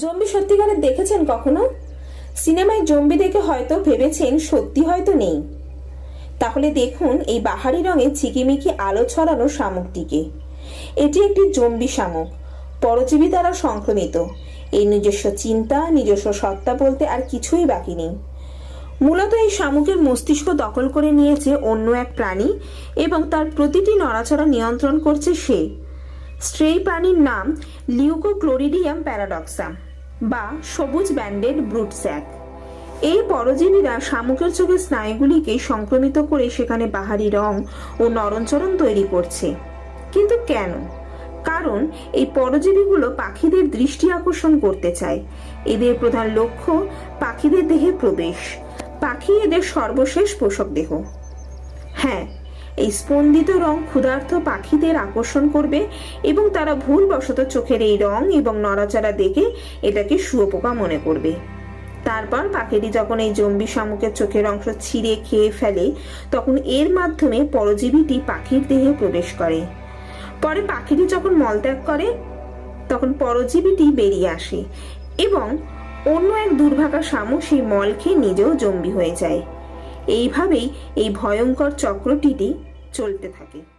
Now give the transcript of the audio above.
Zombie সত্যিকারের দেখেছেন কখনো? সিনেমায় জম্বি দেখে হয়তো ভেবেছেন সত্যি হয়তো নেই। তাহলে দেখুন এই বাহারি রঙে ঝিকিমিকি আলো ছড়ানো শামুকটিকে। এটি একটি জম্বি শামুক, পরজীবী দ্বারা সংক্রমিত। এই নিজস্ব চিন্তা, নিজস্ব সত্তা বলতে আর কিছুই বাকি নেই। মূলত এই শামুকের মস্তিষ্ক দখল করে নিয়েছে অন্য এক প্রাণী এবং তার প্রতিটি নড়াচড়া নিয়ন্ত্রণ করছে সে। স্ট্রেই প্রাণীর নাম লিউকোক্লোরিডিয়াম প্যারাডক্সা বা সবুজ ব্যান্ডেড ব্রুটস্যাক এই পরজীবীরা শামুকের চোখের স্নায়ুগুলিকে সংক্রমিত করে সেখানে বাহারি রং ও নরণচরণ তৈরি করছে। কিন্তু কেন? কারণ এই পরজীবীগুলো পাখিদের দৃষ্টি আকর্ষণ করতে চায়। এদের প্রধান লক্ষ্য পাখিদের দেহে প্রবেশ। পাখি এদের সর্বশেষ পোষক দেহ। হ্যাঁ এই স্পন্দিত রং ক্ষুধার্ত পাখিদের আকর্ষণ করবে এবং তারা ভুলবশত চোখের এই রং এবং নড়াচড়া দেখে এটাকে শুয়োপোকা মনে করবে। তারপর পাখিটি যখন এই জম্বি শামুকের চোখের অংশ ছিঁড়ে খেয়ে ফেলে, তখন এর মাধ্যমে পরজীবীটি পাখির দেহে প্রবেশ করে। পরে পাখিটি যখন মলত্যাগ করে, তখন পরজীবীটি বেরিয়ে আসে এবং অন্য এক দুর্ভাগা শামুক সেই মল খেয়ে নিজেও জম্বি হয়ে যায়। এইভাবেই এই ভয়ঙ্কর চক্রটিটি চলতে থাকে।